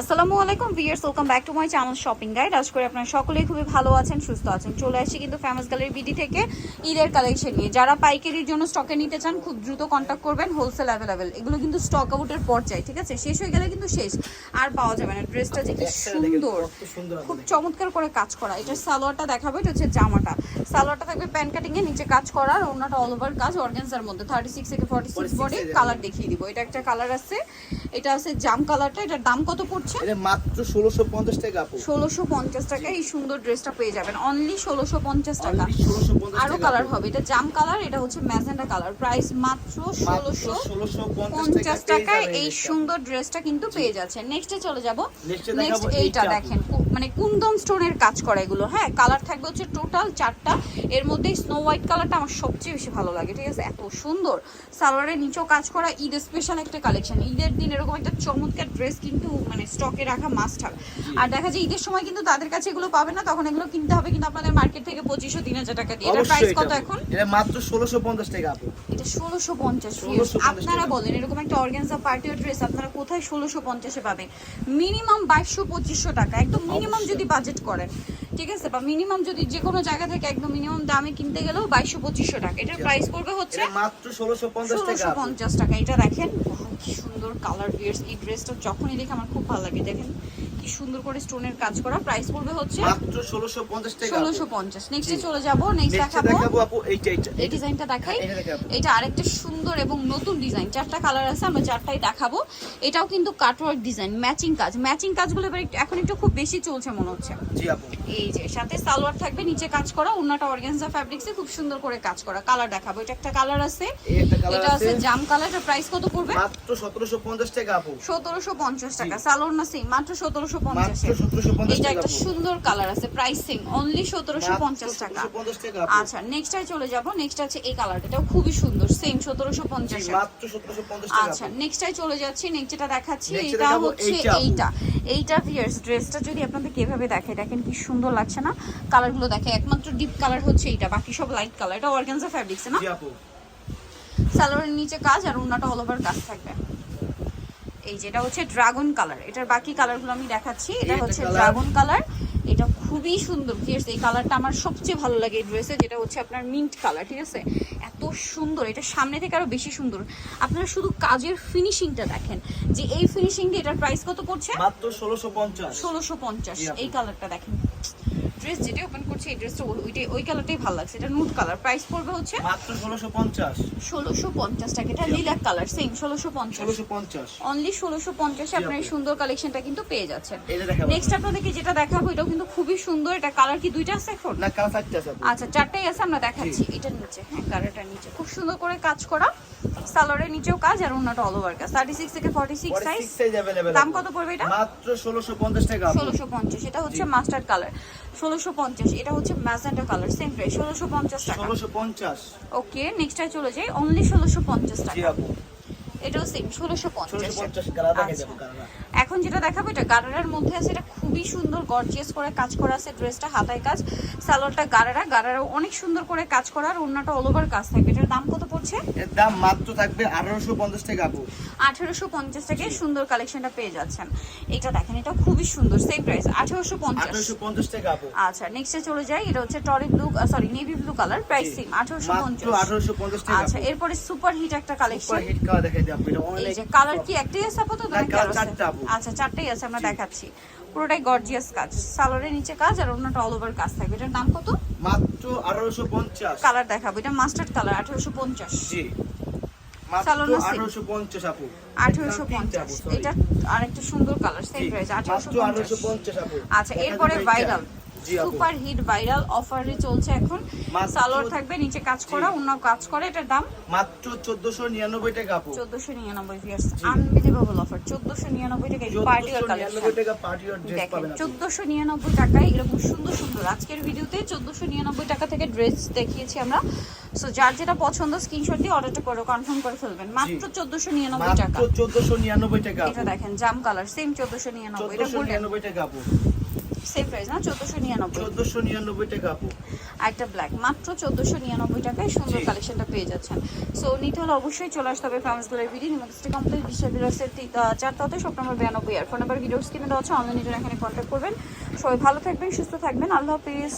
আসসালামু আলাইকুম viewers welcome back to my channel shopping guide আজ করে আপনারা সকলেই খুবই ভালো আছেন সুস্থ আছেন। চলে আসছি কিন্তু ফেমাস গ্যালারি বিডি থেকে ঈদের কালেকশন নিয়ে। যারা পাইকারির জন্য স্টকে নিতে চান খুব দ্রুত কন্ট্যাক্ট করবেন হোলসেল অ্যাভেলেবেল এগুলো কিন্তু স্টক আউটের পর্যায়ে ঠিক আছে? শেষ হয়ে গেলে কিন্তু শেষ। আর পাওয়া যাবে না। ড্রেসটা যে কি সুন্দর। খুব চমৎকার করে কাজ করা। এটা সালোয়ারটা দেখাবো এটা হচ্ছে জামাটা। সালোয়ারটা থাকবে প্যান্ট কাটিং এ নিচে কাজ করা আর অন্যটা অল ওভার কাজ। অর্গানজার মধ্যে। থার্টি সিক্স থেকে ফর্টি সিক্স বডি কালার দেখিয়ে দিব। এটা একটা কালার আছে। এটা আছে জাম কালারটা এটার দাম কত পড়ছে? এটা মাত্র ষোলোশো পঞ্চাশ টাকা আপু। ষোলোশো পঞ্চাশ টাকা এই সুন্দর ড্রেসটা পেয়ে যাবেন। অনলি ষোলোশো পঞ্চাশ টাকা। ষোলোশো আরও কালার হবে। এটা জাম কালার এটা হচ্ছে ম্যাজেন্ডা কালার। প্রাইস মাত্র ষোলোশো ষোলোশো পঞ্চাশ টাকায় এই সুন্দর ড্রেসটা কিন্তু পেয়ে যাচ্ছে নেক্সটে চলে যাব। নেক্সট এইটা এইটা দেখেন। মানে কুন্দন স্টোনের কাজ করা এগুলো হ্যাঁ? কালার থাকবে হচ্ছে টোটাল চারটা। এর মধ্যে স্নো হোয়াইট কালারটা আমার সবচেয়ে বেশি ভালো লাগে ঠিক আছে? এত সুন্দর। সালোয়ারের নিচেও কাজ করা ঈদ স্পেশাল একটা কালেকশন ঈদের দিন এরকম একটা চমৎকার ড্রেস কিন্তু মানে স্টকে রাখা মাস্ট হবে আর দেখা যায় ঈদের সময় কিন্তু তাদের কাছে এগুলো পাবে না তখন এগুলো কিনতে হবে কিন্তু আপনাদের মার্কেট থেকে পঁচিশশো তিন হাজার টাকা দিয়ে। এটা প্রাইস কত এখন? এটা মাত্র ষোলোশো পঞ্চাশ টাকা এটা ষোলোশো পঞ্চাশ আপনারা বলেন এরকম একটা অর্গানজা পার্টি ড্রেস আপনারা কোথায় ষোলোশো পঞ্চাশে পাবেন? মিনিমাম বাইশশো পঁচিশশো টাকা। একদম মিনিমাম যদি বাজেট করেন। ঠিক আছে বা মিনিমাম যদি যে কোনো জায়গা থেকে একদম মিনিমাম দামে কিনতে গেলেও বাইশশো পঁচিশশো টাকা। এটার প্রাইস পড়বে হচ্ছে মাত্র ষোলোশো পঞ্চাশ টাকা ষোলোশো পঞ্চাশ টাকা। এটা দেখেন কি সুন্দর কালার বিয়ার্স এই ড্রেসটা যখনই দেখে আমার খুব ভালো লাগে। দেখেন কি সুন্দর করে স্টোনের কাজ করা। প্রাইস পড়বে হচ্ছে মাত্র ষোলোশো পঞ্চাশ টাকা। ষোলোশো পঞ্চাশ। নেক্সটে চলে যাব। নেক্সট দেখাবো। দেখাবো আপু এইটা এইটা এই ডিজাইনটা দেখাই। হ্যাঁ, এটা আরেকটা সুন্দর এবং নতুন ডিজাইন চারটা কালার আছে আমরা চারটাই দেখাবো। এটাও কিন্তু কাটওয়ার্ক ডিজাইন ম্যাচিং কাজ। ম্যাচিং কাজগুলো এবার একটু- এখন একটু খুব বেশি চলছে মনে হচ্ছে। জি আপু। এই যে সাথে সালোয়ার থাকবে নিচে কাজ করা অন্যটা অর্গানজা ফ্যাব্রিক্সে খুব সুন্দর করে কাজ করা। কালার দেখাবো এটা একটা কালার আছে। এই এটা আছে জাম কালার এটার প্রাইস কত পড়বে? মাত্র সতেরোশো পঞ্চাশ টাকা আপু। সতেরোশো পঞ্চাশ টাকা সালোয়ার না সেম মাত্র সতেরোশো পঞ্চাশে মাত্র সতেরোশো পঞ্চাশ এটা একটা সুন্দর কালার আছে প্রাইস সেম অনলি সতেরোশো পঞ্চাশ টাকা। সতেরোশো পঞ্চাশ টাকা আচ্ছা নেক্সট আর চলে যাব নেক্সট আছে এই কালারটা এটাও খুবই সুন্দর সেম সতেরোশো জি, পঞ্চাশ মাত্র সতেরোশো পঞ্চাশ টাকা আচ্ছা নেক্সট টাই চলে যাচ্ছি নেক্সট যেটা দেখাচ্ছি এটা হচ্ছে এইটা এইটা। ভিয়ার্স ড্রেসটা যদি আপনাদের কীভাবে দেখে দেখেন কি সুন্দর লাগছে না। কালারগুলো দেখে একমাত্র ডিপ কালার হচ্ছে এইটা বাকি সব লাইট কালার এটা অর্গানজা ফ্যাব্রিক্স না? সালোয়ারের নিচে কাজ আর অন্যটা অল ওভার কাজ থাকবে। এই যেটা হচ্ছে ড্রাগন কালার এটার বাকি কালারগুলো আমি দেখাচ্ছি। এটা হচ্ছে ড্রাগন কালার এটা খুবই সুন্দর। ভিয়ার্স এই কালারটা আমার সবচেয়ে ভালো লাগে এই ড্রেসে যেটা হচ্ছে আপনার মিন্ট কালার ঠিক আছে? এত সুন্দর। এটা সামনে থেকে আরও বেশি সুন্দর। আপনারা শুধু কাজের ফিনিশিংটা দেখেন। যে এই ফিনিশিংটা এটার প্রাইস কত পড়ছে? মাত্র ষোলোশো পঞ্চাশ। ষোলোশো পঞ্চাশ। এই কালারটা দেখেন। next. ড্রেস যেটা ওপেন করছে এই ড্রেসটা ওইটাই ওই কালারটাই ভালো লাগছে। এটা নুট কালার প্রাইস পড়বে হচ্ছে মাত্র ষোলোশো পঞ্চাশ। ষোলোশো পঞ্চাশ টাকা। এটা লিলাক কালার সেম ষোলোশো পঞ্চাশ। ষোলোশো পঞ্চাশ। অনলি ষোলোশো পঞ্চাশে জি, আপনার এই। সুন্দর কালেকশনটা কিন্তু পেয়ে যাচ্ছেন। নেক্সট আপনাদেরকে যেটা দেখাবো এটাও কিন্তু খুবই সুন্দর। এটা কালার কি দুইটা আছে এখন? না কালার চারটে আছে? আচ্ছা চারটাই আছে আমরা দেখাচ্ছি। এটা নিচে হ্যাঁ কালারটার নিচে। খুব সুন্দর করে কাজ করা। সালোয়ারের নিচেও কাজ আর অন্যটা অল ওভার কাজ। থার্টি সিক্স থেকে forty six size 46 size available দাম কত পড়বে এটা? মাত্র ষোলোশো পঞ্চাশ টাকা আপু। ষোলোশো পঞ্চাশ। এটা হচ্ছে জি। মাস্টার্ড কালার ষোলোশো পঞ্চাশ এটা হচ্ছে ম্যাজেন্টা কালার সেম প্রাইস ষোলোশো পঞ্চাশ টাকা। ষোলোশো পঞ্চাশ। ওকে নেক্সট চলে যাই অনলি ষোলোশো পঞ্চাশ জি টাকা। আপু। এটাও সেম ষোলোশো পঞ্চাশ। আচ্ছা। কালার এখন যেটা দেখাবো এটা গারারার মধ্যে আছে এটা খুবই সুন্দর গর্জিয়াস করে কাজ করা আছে ড্রেসটা হাতায় কাজ। সালোয়ারটা গারারা গারারা অনেক সুন্দর করে কাজ করা আর অন্যটা অল ওভার কাজ থাকবে। এটার দাম কত পড়ছে? এর দাম মাত্র থাকবে আঠারোশো পঞ্চাশ টাকা আপু। আঠারোশো পঞ্চাশ টাকায় সুন্দর কালেকশনটা পেয়ে যাচ্ছেন। এটা দেখেন এটা খুবই সুন্দর সেম প্রাইস আঠারোশো পঞ্চাশ। আঠারোশো পঞ্চাশ টাকা আপু। আচ্ছা নেক্সটে চলে যাই এটা হচ্ছে টরি blue sorry navy blue colour price same আঠারোশো পঞ্চাশ। আঠারোশো পঞ্চাশ টাকা আচ্ছা এরপরে সুপার হিট একটা সুপার কালেকশন হিট কালার দেখাই আপু এটা এই যে কালার কি? একটাই আছে আপাতত না, নাকি colour চারটা আপু। আচ্ছা চারটাই আছে আমরা দেখাচ্ছি। পুরোটাই গর্জিয়াস কাজ। সালোয়ারের নিচে কাজ আর অন্যটা অল ওভার কাজ থাকবে। এটার দাম কত? মাত্র কালার দেখাবো। এটা মাস্টার্ড কালার আঠারোশো পঞ্চাশ। জি। সালোয়ার আঠারোশো পঞ্চাশ আঠারোশো পঞ্চাশ। এটা আরেকটা সুন্দর কালার সেম জি, প্রাইস আঠারোশো পঞ্চাশ আঠারোশো পঞ্চাশ। আপু আচ্ছা এরপরে ভাইরাল আপু সুপার হিট ভাইরাল অফারে চলছে এখন। সালোয়ার থাকবে নিচে কাজ করা অন্য কাজ করে এটার দাম? মাত্র চোদ্দশো নিরানব্বই টাকা আপু। চোদ্দশো নিরানব্বই ভিয়ার্স আনবিলিভেবল অফার চোদ্দশো নিরানব্বই টাকা পার্টি চোদ্দশো কালেকশন নিরানব্বই টাকা পার্টি ড্রেস পাবেন আপু চোদ্দশো নিরানব্বই টাকায় এরকম সুন্দর সুন্দর। আজকের ভিডিওতে চোদ্দশো নিরানব্বই টাকা থেকে ড্রেস দেখিয়েছি আমরা। সো যার যেটা পছন্দ স্ক্রিনশট দিয়ে অর্ডারটা করে কনফার্ম করে ফেলবেন। মাত্র চোদ্দশো নিরানব্বই টাকা। মাত্র চোদ্দশো নিরানব্বই টাকা এটা দেখেন জাম কালার সেম চোদ্দশো নিরানব্বই এটা চোদ্দশো গোল্ডেন নিরানব্বই টাকা আপু। সেম প্রাইস না? চোদ্দোশো নিরানব্বই। চোদ্দোশো নিরানব্বই টাকা আপু। একটা ব্ল্যাক মাত্র চোদ্দোশো নিরানব্বই টাকায় সুন্দর কালেকশনটা পেয়ে যাচ্ছেন। সো নিতে হলে অবশ্যই চলে আসতে হবে ফ্রান্স গ্লোরি ভিডিও নিমাক্সটি কমপ্লিট বিশ্বের বিলাসের চারটাতে সব নম্বর বিরানব্বই আর। ফোন নাম্বার ভিডিওস কিনে দেওয়া আছে অনলাইনে এখানে কন্ট্যাক্ট করবেন। সবাই ভালো থাকবেন সুস্থ থাকবেন। আল্লাহ হাফিজ।